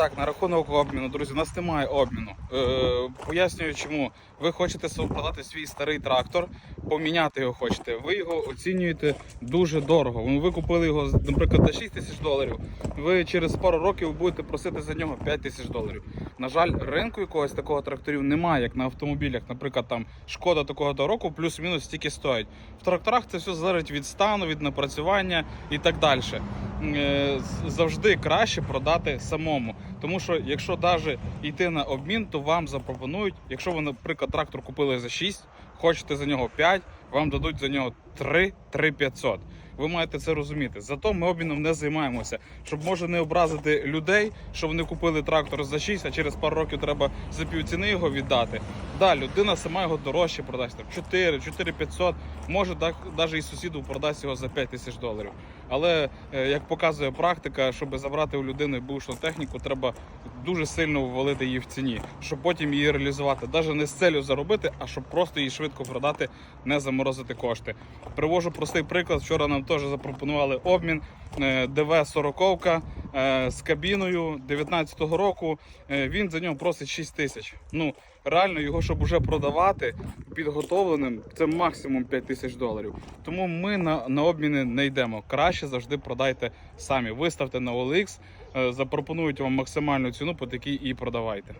Так, на рахунок обміну, друзі, у нас немає обміну. Е, пояснюю, чому ви хочете продати свій старий трактор, поміняти його хочете. Ви його оцінюєте дуже дорого. Ну, Ви купили його, наприклад, за 6 тисяч доларів. Ви через пару років будете просити за нього 5 тисяч доларів. На жаль, ринку якогось такого тракторів немає, як на автомобілях. Наприклад, там шкода такого то року плюс-мінус стільки стоїть. В тракторах це все залежить від стану, від напрацювання і так далі. Е, Завжди краще продати самому. Тому що якщо навіть йти на обмін, то вам запропонують, якщо ви, наприклад, трактор купили за 6, хочете за нього 5, вам дадуть за нього 3, 3 500. Ви маєте це розуміти. Зато ми обміном не займаємося, щоб може не образити людей, що вони купили трактор за 6, а через пару років треба за півціни його віддати. Да, людина сама його дорожче продасть там 4, 4 500, може навіть і сусіду продасть його за 5 тисяч доларів. Але е, як показує практика, щоб забрати у людини бушну техніку, треба дуже сильно ввалити її в ціні, щоб потім її реалізувати. Навіть не з целью заробити, а щоб просто її швидко продати, не заморозити кошти. Привожу простий приклад. Вчора нам теж запропонували обмін е, ДВ-40 е, з кабіною 19-го року. Е, Він за нього просить 6 тисяч. Ну реально його, щоб уже продавати підготовленим, це максимум 5 тисяч доларів. Тому ми на, на обміни не йдемо. Краще завжди продайте самі. Виставте на OLX, е, запропонують вам максимальну ціну, по такій і продавайте.